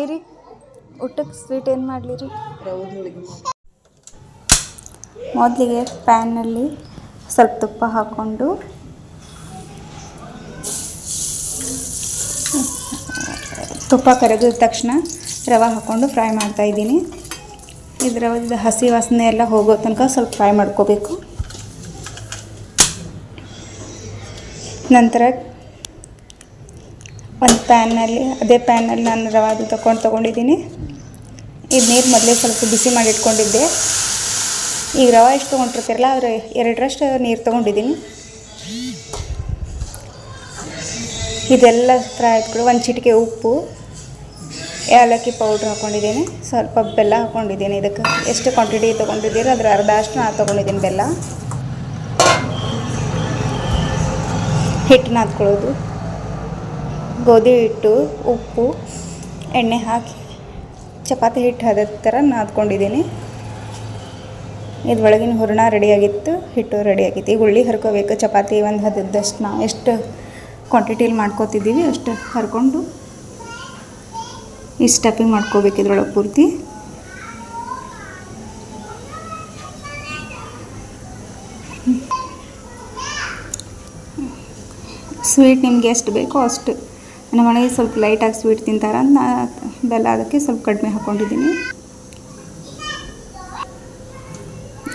ಅತ್ತಿರಿ ಊಟಕ್ಕೆ ಸ್ವೀಟ್ ಏನು ಮಾಡಲಿ ರೀ ಮೊದಲಿಗೆ ಪ್ಯಾನಲ್ಲಿ ಸ್ವಲ್ಪ ತುಪ್ಪ ಹಾಕ್ಕೊಂಡು ತುಪ್ಪ ಕರಗಿದ ತಕ್ಷಣ ರವೆ ಹಾಕ್ಕೊಂಡು ಫ್ರೈ ಮಾಡ್ತಾಯಿದ್ದೀನಿ ಇದು ಇದರ ಇದು ಹಸಿ ವಾಸನೆ ಎಲ್ಲ ಹೋಗೋ ತನಕ ಸ್ವಲ್ಪ ಫ್ರೈ ಮಾಡ್ಕೋಬೇಕು. ನಂತರ ಒಂದು ಪ್ಯಾನಲ್ಲಿ, ಅದೇ ಪ್ಯಾನಲ್ಲಿ ನಾನು ರವೆ ಅದು ತಗೊಂಡು ತೊಗೊಂಡಿದ್ದೀನಿ. ಇದು ನೀರು ಮೊದಲೇ ಸ್ವಲ್ಪ ಬಿಸಿ ಮಾಡಿ ಇಟ್ಕೊಂಡಿದ್ದೆ ಈಗ ರವೆ ಎಷ್ಟು ತೊಗೊಂಡಿರ್ತೀರಲ್ಲ, ಅದ್ರ ಎರಡರಷ್ಟು ನೀರು ತೊಗೊಂಡಿದ್ದೀನಿ. ಇದೆಲ್ಲ ಫ್ರೈ ಆದ್ಕೊಂಡು ಒಂದು ಚಿಟಿಕೆ ಉಪ್ಪು, ಏಲಕ್ಕಿ ಪೌಡ್ರ್ ಹಾಕ್ಕೊಂಡಿದ್ದೀನಿ ಸ್ವಲ್ಪ ಬೆಲ್ಲ ಹಾಕ್ಕೊಂಡಿದ್ದೀನಿ ಇದಕ್ಕೆ. ಎಷ್ಟು ಕ್ವಾಂಟಿಟಿ ತೊಗೊಂಡಿದ್ದೀರೋ ಅದ್ರ ಅರ್ಧ ಅಷ್ಟು ನಾನು ತೊಗೊಂಡಿದ್ದೀನಿ ಬೆಲ್ಲ. ಹಿಟ್ಟು ನಾದ್ಕೊಳ್ಳೋದು ಗೋಧಿ ಹಿಟ್ಟು, ಉಪ್ಪು, ಎಣ್ಣೆ ಹಾಕಿ ಚಪಾತಿ ಹಿಟ್ಟು ಹದ ಥರ ನಾದ್ಕೊಂಡಿದ್ದೀನಿ. ಇದ್ರೊಳಗಿನ ಹೂರಣ ರೆಡಿಯಾಗಿತ್ತು, ಹಿಟ್ಟು ರೆಡಿಯಾಗಿತ್ತು. ಈಗ ಉಳ್ಳಿ ಹರ್ಕೋಬೇಕು, ಚಪಾತಿ ಒಂದು ಹದದಷ್ಟು ನಾವು ಎಷ್ಟು ಕ್ವಾಂಟಿಟೀಲಿ ಮಾಡ್ಕೋತಿದ್ದೀವಿ ಅಷ್ಟು ಹರ್ಕೊಂಡು ಈ ಸ್ಟಫಿಂಗ್ ಮಾಡ್ಕೋಬೇಕು ಇದ್ರೊಳಗೆ ಪೂರ್ತಿ. ಸ್ವೀಟ್ ನಿಮ್ಗೆ ಎಷ್ಟು ಬೇಕೋ ಅಷ್ಟು. ನಮ್ಮ ಮನೆಗೆ ಸ್ವಲ್ಪ ಲೈಟಾಗಿ ಸ್ವೀಟ್ ತಿಂತಾರೆ ನಾ ಬೆಲ್ಲ ಅದಕ್ಕೆ ಸ್ವಲ್ಪ ಕಡಿಮೆ ಹಾಕ್ಕೊಂಡಿದ್ದೀನಿ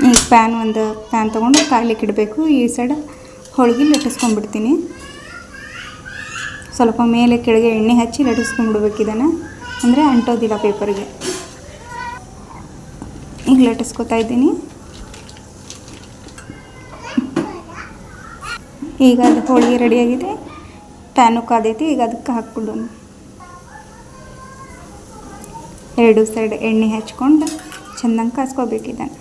ಈಗ ಪ್ಯಾನ್ ಒಂದು ಪ್ಯಾನ್ ತೊಗೊಂಡು ಕಾಯ್ಲಿಕ್ಕೆ ಇಡಬೇಕು. ಈ ಸೈಡ್ ಹೋಳಿಗೆ ಲಟ್ಟಿಸ್ಕೊಂಡ್ಬಿಡ್ತೀನಿ. ಸ್ವಲ್ಪ ಮೇಲೆ ಕೆಳಗೆ ಎಣ್ಣೆ ಹಚ್ಚಿ ಲಟ್ಟಿಸ್ಕೊಂಡ್ಬಿಡ್ಬೇಕು ಇದನ್ನು. ಅಂದರೆ ಅಂಟೋದಿಲ್ಲ ಪೇಪರ್ಗೆ ಈಗ ಲಟ್ಟಿಸ್ಕೊತಾ ಇದ್ದೀನಿ. ಈಗ ಅದು ಹೋಳಿಗೆ ರೆಡಿಯಾಗಿದೆ ಪ್ಯಾನು ಕಾದೈತಿ, ಈಗ ಅದಕ್ಕೆ ಹಾಕ್ಬಿಡೋಣ ಎರಡು ಸೈಡ್ ಎಣ್ಣೆ ಹಚ್ಕೊಂಡು ಚೆನ್ನಾಗಿ ಕಾಸ್ಕೋಬೇಕಿದ್ದಾನೆ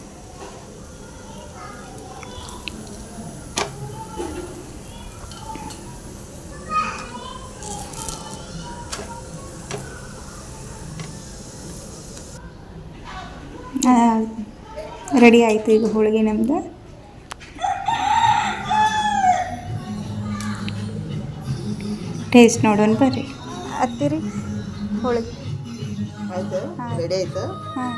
ರೆಡಿ ಆಯಿತು ಈಗ ಹೋಳಿಗೆ ನಮ್ದು. ಟೇಸ್ಟ್ ನೋಡೋಣ ಬರ್ರಿ. ಹತ್ತಿರಿ? ಹೋಳಿಗೆ. ಆಯ್ತು. ರೆಡಿ ಆಯ್ತು. ಹಾಂ.